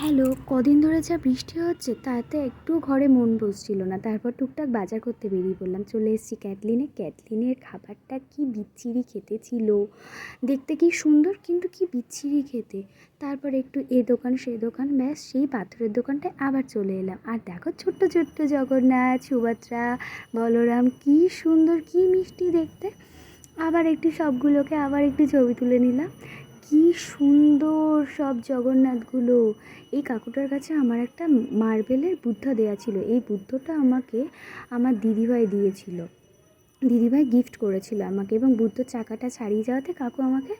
Hello, কদিন ধরে যা বৃষ্টি হচ্ছে, তাতে একটু ঘরে মন বসছিল না। তারপর টুকটাক বাজার করতে বেরিয়ে পড়লাম। চলে এসেছি ক্যাটলিনে। ক্যাটলিনের খাবারটা কি বিচ্ছিরি খেতে ছিল? দেখতে কি সুন্দর, কিন্তু কি বিচ্ছিরি খেতে? তারপর একটু এ দোকান, সে দোকান, ব্যাস, সেই পাথরের দোকানটায় আবার চলে এলাম। আর দেখো, ছোট্ট ছোট্ট জগন্নাথ, সুভদ্রা, বলরাম, কি সুন্দর, কি মিষ্টি দেখতে। আবার একটু সবগুলোকে আবার একটু ছবি তুলে নিলাম। কি সুন্দর সব জগন্নাথগুলো। এই কাকুটার কাছে আমার একটা মার্বেলের বুদ্ধ দেয়া ছিল। এই বুদ্ধটা আমাকে আমার দিদিভাই দিয়েছিল। দিদিভাই গিফট করেছিল আমাকে এবং বুদ্ধর চাকাটা ছাড়িয়ে যাওয়াতে কাকু আমাকে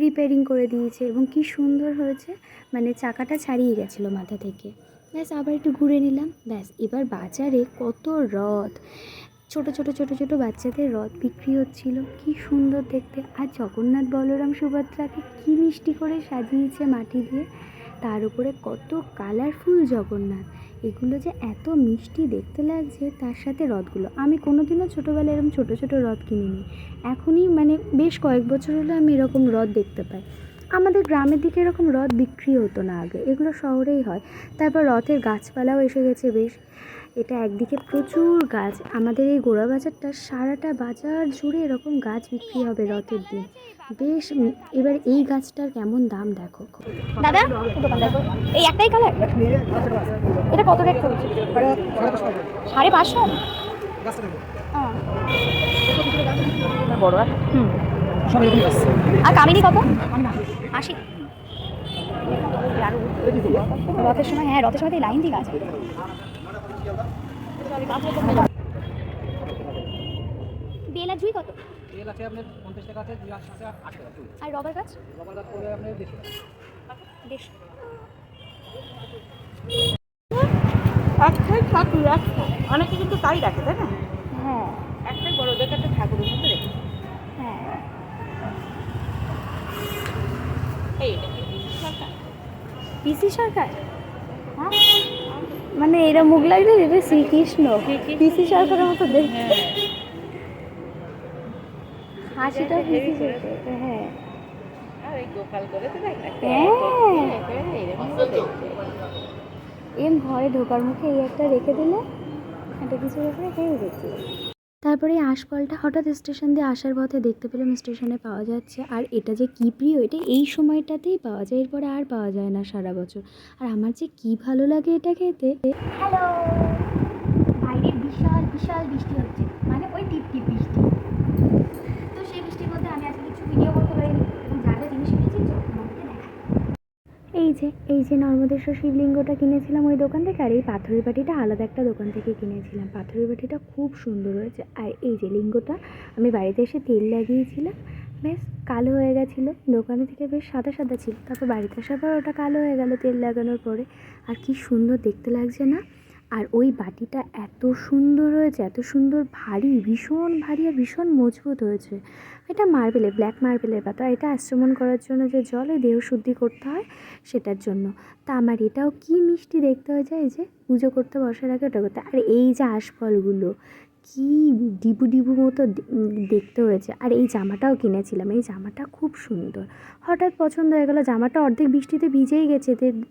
রিপেয়ারিং করে দিয়েছে এবং কি সুন্দর হয়েছে। মানে চাকাটা ছাড়িয়ে গেছিল মাথা থেকে। ব্যাস, আবার একটু ঘুরে নিলাম। ব্যাস, এবার বাজারে কত রথ। ছোট ছোট ছোট ছোট বাচ্চাদের রথ বিক্রি হচ্ছিল। কি সুন্দর দেখতে। আর জগন্নাথ বলরাম সুভদ্রাকে কি মিষ্টি করে সাজিয়েছে মাটি দিয়ে। তার উপরে কত কালারফুল জগন্নাথ। এগুলো যে এত মিষ্টি দেখতে লাগছে তার সাথে রথগুলো। আমি কোনোদিনও ছোটোবেলায় এরকম ছোটো ছোটো রথ কিনিনি। এখনই মানে বেশ কয়েক বছর হলো আমি এরকম রথ দেখতে পাই। আমাদের গ্রামের দিকে এরকম রথ বিক্রি হতো না আগে। এগুলো শহরেই হয়। তারপর রথের গাছপালাও এসে গেছে বেশ। এটা একদিকে প্রচুর গাছ। আমাদের এই গোড়া বাজারটা সারাটা বাজার জুড়ে এরকম গাছ বিক্রি হবে রথের দিন। বেশ এবার এই গাছটার কেমন দাম দেখো। দাদা এই একটাই কালার এটা কত রেট সাড়ে পাঁচশো? হ্যাঁ। বড় আর? হুম। আর কামিনী কত? আশি। রথের সময় হ্যাঁ রথের সময় তো এই লাইন দিয়ে গাছ বেলা জুই কত? তেল আছে আপনার পঞ্চাশ টাকা আছে দুই আশি আছে আট টাকা চুল আর রবার গাছ? রবার গাছ পড়বে আপনার দেড়শো টাকা। বেশ একটাই ঠাকুর একটা। অনেকে কিন্তু তাই রাখে তাই না? হ্যাঁ। একটাই বড় দেখে একটা ঠাকুরের মধ্যে রেখে হ্যাঁ। এই পিসি সরকার? হ্যাঁ। মানে এরা মুখ লাগলে এটা শ্রীকৃষ্ণ। পিসি সরকারের মতো দেখতে হাসিটা পিসি সরকার হ্যাঁ। দেখ হ্যাঁ। এরকম তো দেখতে। এম ঘরে ঢোকার মুখে এই একটা রেখে দিলে একটা কিছু রেখে কেউ দেখতে তারপরে এই হঠাৎ স্টেশন দিয়ে আসার পথে দেখতে পেলাম স্টেশনে পাওয়া যাচ্ছে। আর এটা যে কী প্রিয়, এটা এই সময়টাতেই পাওয়া যায়, এরপরে আর পাওয়া যায় না সারা বছর। আর আমার যে কী ভালো লাগে এটা খেতে হ্যালো বাইরে বিশাল বিশাল বৃষ্টি হচ্ছে। মানে ওই টিপ টিপ বৃষ্টি তো সেই বৃষ্টির মধ্যে আমি আজকে কিছু ভিডিও করতে পারিনি এবং যা যা জিনিস কিনেছি চলো তোমাদেরকে দেখাই যে, এই যে নর্মদেশ্বর শিবলিঙ্গটা কিনেছিলাম ওই দোকান থেকে, আর এই পাথরের বাটিটা আলাদা একটা দোকান থেকে কিনেছিলাম। পাথরের বাটিটা খুব সুন্দর হয়েছে। আর এই যে লিঙ্গটা, আমি বাড়িতে এসে তেল লাগিয়েছিলাম, বেশ কালো হয়ে গেছিল। দোকানে থেকে বেশ সাদা সাদা ছিল, তারপর বাড়িতে আসার পর ওটা কালো হয়ে গেল তেল লাগানোর পরে। আর কি সুন্দর দেখতে লাগছে না? আর ওই বাটিটা এত সুন্দর হয়েছে, এত সুন্দর, ভারী, ভীষণ ভারী আর ভীষণ মজবুত হয়েছে। এটা মার্বেলে ব্ল্যাক মার্বেলের পাতা। এটা আশ্রমণ করার জন্য যে জলে দেহ শুদ্ধি করতে হয়, সেটার জন্য। তা আমার এটাও কি মিষ্টি দেখতে হয়ে যায় যে পুজো করতে বসার আগে ওটা করতে আর এই যে আশফলগুলো কি ডিবু ডিবু মতো দেখতে হয়েছে। আর এই জামাটাও কিনেছিলাম। এই জামাটা খুব সুন্দর। হঠাৎ পছন্দ হয়ে গেলো। জামাটা অর্ধেক বৃষ্টিতে ভিজেই গেছে।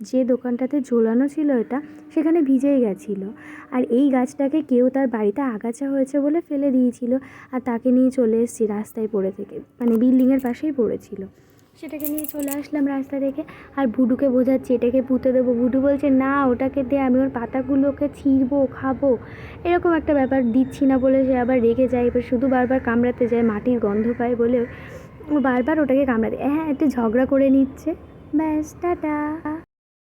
যে দোকানটাতে ঝোলানো ছিল এটা, সেখানে ভিজেই গেছিল। আর এই গাছটাকে কেউ তার বাড়িতে আগাছা হয়েছে বলে ফেলে দিয়েছিল। আর তাকে নিয়ে চলে এসেছি রাস্তায় পড়ে থেকে। মানে বিল্ডিংয়ের পাশেই পড়েছিল। সেটাকে নিয়ে চলে আসলাম রাস্তা থেকে আর ভুডুকে বোঝাচ্ছি, এটাকে পুঁতে দেবো। ভুডু বলছে, না, ওটাকে দিয়ে আমি ওর পাতাগুলোকে ছিঁড়বো, খাব। এরকম একটা ব্যাপার দিচ্ছি না বলে সে আবার রেগে যায়। এবার শুধু বারবার কামড়াতে যায়, মাটির গন্ধ পায় বলে ও বারবার ওটাকে কামড়াতে হ্যাঁ একটু ঝগড়া করে নিচ্ছে। ব্যাস, টাটা।